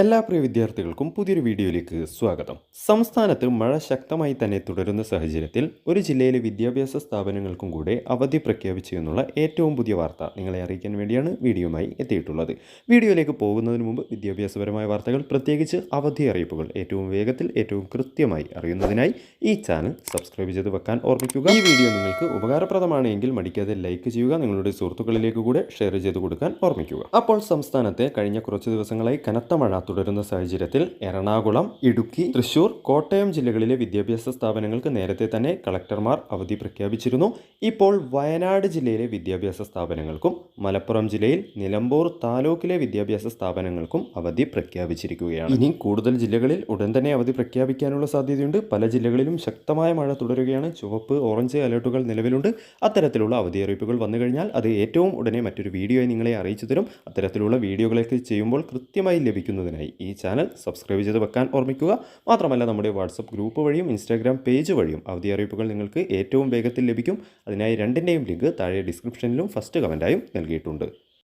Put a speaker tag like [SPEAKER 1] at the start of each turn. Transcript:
[SPEAKER 1] എല്ലാ പ്രിയ വിദ്യാർത്ഥികൾക്കും പുതിയൊരു വീഡിയോയിലേക്ക് സ്വാഗതം. സംസ്ഥാനത്ത് മഴ ശക്തമായി തന്നെ തുടരുന്ന സാഹചര്യത്തിൽ ഒരു ജില്ലയിലെ വിദ്യാഭ്യാസ സ്ഥാപനങ്ങൾക്കും കൂടെ അവധി പ്രഖ്യാപിച്ചു എന്നുള്ള ഏറ്റവും പുതിയ വാർത്ത നിങ്ങളെ അറിയിക്കാൻ വേണ്ടിയാണ് വീഡിയോയുമായി എത്തിയിട്ടുള്ളത്. വീഡിയോയിലേക്ക് പോകുന്നതിന് മുമ്പ് വിദ്യാഭ്യാസപരമായ വാർത്തകൾ പ്രത്യേകിച്ച് അവധി അറിയിപ്പുകൾ ഏറ്റവും വേഗത്തിൽ ഏറ്റവും കൃത്യമായി അറിയുന്നതിനായി ഈ ചാനൽ സബ്സ്ക്രൈബ് ചെയ്ത് വെക്കാൻ ഓർമ്മിക്കുക. ഈ വീഡിയോ നിങ്ങൾക്ക് ഉപകാരപ്രദമാണ് എങ്കിൽ മടിക്കാതെ ലൈക്ക് ചെയ്യുക നിങ്ങളുടെ സുഹൃത്തുക്കളിലേക്ക് കൂടെ ഷെയർ ചെയ്ത് കൊടുക്കാൻ ഓർമ്മിക്കുക. അപ്പോൾ സംസ്ഥാനത്തെ കഴിഞ്ഞ കുറച്ച് ദിവസങ്ങളായി കനത്ത മഴ തുടരുന്ന സാഹചര്യത്തിൽ എറണാകുളം ഇടുക്കി തൃശൂർ കോട്ടയം ജില്ലകളിലെ വിദ്യാഭ്യാസ സ്ഥാപനങ്ങൾക്ക് നേരത്തെ തന്നെ കളക്ടർമാർ അവധി പ്രഖ്യാപിച്ചിരുന്നു. ഇപ്പോൾ വയനാട് ജില്ലയിലെ വിദ്യാഭ്യാസ സ്ഥാപനങ്ങൾക്കും മലപ്പുറം ജില്ലയിൽ നിലമ്പൂർ താലൂക്കിലെ വിദ്യാഭ്യാസ സ്ഥാപനങ്ങൾക്കും അവധി പ്രഖ്യാപിച്ചിരിക്കുകയാണ്. ഇനി കൂടുതൽ ജില്ലകളിൽ ഉടൻ തന്നെ അവധി പ്രഖ്യാപിക്കാനുള്ള സാധ്യതയുണ്ട്. പല ജില്ലകളിലും ശക്തമായ മഴ തുടരുകയാണ്. ചുവപ്പ് ഓറഞ്ച് അലേർട്ടുകൾ നിലവിലുണ്ട്. അത്തരത്തിലുള്ള അവധി അറിയിപ്പുകൾ വന്നു കഴിഞ്ഞാൽ അത് ഏറ്റവും ഉടനെ മറ്റൊരു വീഡിയോയെ നിങ്ങളെ അറിയിച്ചു തരും. അത്തരത്തിലുള്ള വീഡിയോകളൊക്കെ ചെയ്യുമ്പോൾ കൃത്യമായി ലഭിക്കുന്നതിനായി ഈ ചാനൽ സബ്സ്ക്രൈബ് ചെയ്ത് വെക്കാൻ ഓർമ്മിക്കുക. മാത്രമല്ല നമ്മുടെ വാട്സപ്പ് ഗ്രൂപ്പ് വഴിയും ഇൻസ്റ്റാഗ്രാം പേജ് വഴിയും അവധി അറിയിപ്പുകൾ നിങ്ങൾക്ക് ഏറ്റവും വേഗത്തിൽ ലഭിക്കും. അതിനായി രണ്ടിന്റെയും ലിങ്ക് താഴെ ഡിസ്ക്രിപ്ഷനിലും ഫസ്റ്റ് കമന്റായും നൽകിയിട്ടുണ്ട്.